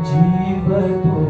जीव तू